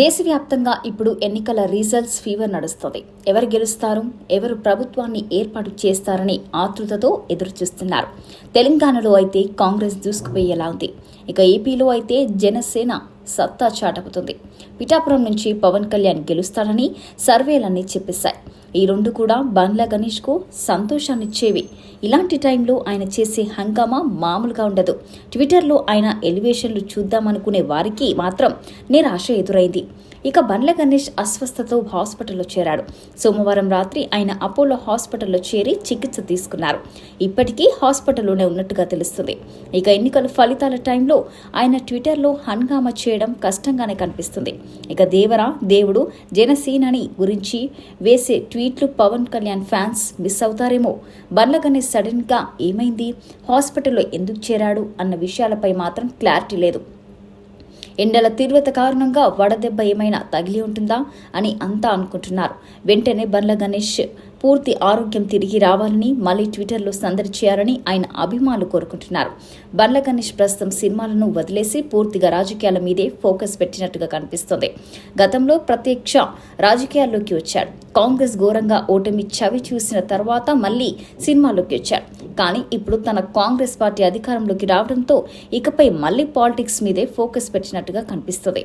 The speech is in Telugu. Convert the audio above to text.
దేశవ్యాప్తంగా ఇప్పుడు ఎన్నికల రిజల్ట్స్ ఫీవర్ నడుస్తుంది. ఎవరు గెలుస్తారు? ఎవరు ప్రభుత్వాన్ని ఏర్పాటు చేస్తారని ఆతృతతో ఎదురుచూస్తున్నారు. తెలంగాణలో అయితే కాంగ్రెస్ దూసుకుపోయేలా ఉంది. ఇక ఏపీలో అయితే జనసేన సత్తా చాటపుతుంది పిఠాపురం నుంచి పవన్ కళ్యాణ్ గెలుస్తారని సర్వేలన్నీ చెప్పేశాయి. ఈ రెండు కూడా బండ్ల గణేష్కు సంతోషాన్నిచ్చేవి. ఇలాంటి టైంలో ఆయన చేసే హంగామా మామూలుగా ఉండదు. ట్విట్టర్లో ఆయన ఎలివేషన్లు చూద్దామనుకునే వారికి మాత్రం నిరాశ ఎదురైంది. ఇక బండ్ల గణేష్ అస్వస్థతో హాస్పిటల్లో చేరాడు. సోమవారం రాత్రి ఆయన అపోలో హాస్పిటల్లో చేరి చికిత్స తీసుకున్నారు. ఇప్పటికీ హాస్పిటల్లోనే ఉన్నట్టుగా తెలుస్తుంది. ఇక ఎన్నికల ఫలితాల టైంలో ఆయన ట్విట్టర్లో హంగామా చేయడం కష్టంగానే కనిపిస్తుంది. ఇక దేవరా దేవుడు జనసేనని గురించి వేసే ట్వీట్లు పవన్ కళ్యాణ్ ఫ్యాన్స్ మిస్ అవుతారేమో. బండ్ల గణేష్ సడన్గా ఏమైంది? హాస్పిటల్లో ఎందుకు చేరాడు? అన్న విషయాలపై మాత్రం క్లారిటీ లేదు. ఎండల తీవ్రత కారణంగా వడదెబ్బ ఏమైనా తగిలి ఉంటుందా అని అంతా అనుకుంటున్నారు. వెంటనే బండ్ల గణేష్ పూర్తి ఆరోగ్యం తిరిగి రావాలని మళ్ళీ ట్విట్టర్లో సందడి చేయాలని ఆయన అభిమానులు కోరుకుంటున్నారు. బండ్ల గణేష్ ప్రస్తుతం సినిమాలను వదిలేసి పూర్తిగా రాజకీయాల మీదే ఫోకస్ పెట్టినట్టుగా కనిపిస్తోంది. గతంలో ప్రత్యక్ష రాజకీయాల్లోకి వచ్చాడు. కాంగ్రెస్ ఘోరంగా ఓటమి చవి చూసిన తర్వాత మళ్ళీ సినిమాలోకి వచ్చాడు. కానీ ఇప్పుడు తన కాంగ్రెస్ పార్టీ అధికారంలోకి రావడంతో ఇకపై మళ్ళీ పాలిటిక్స్ మీదే ఫోకస్ పెట్టినట్టుగా కనిపిస్తుంది.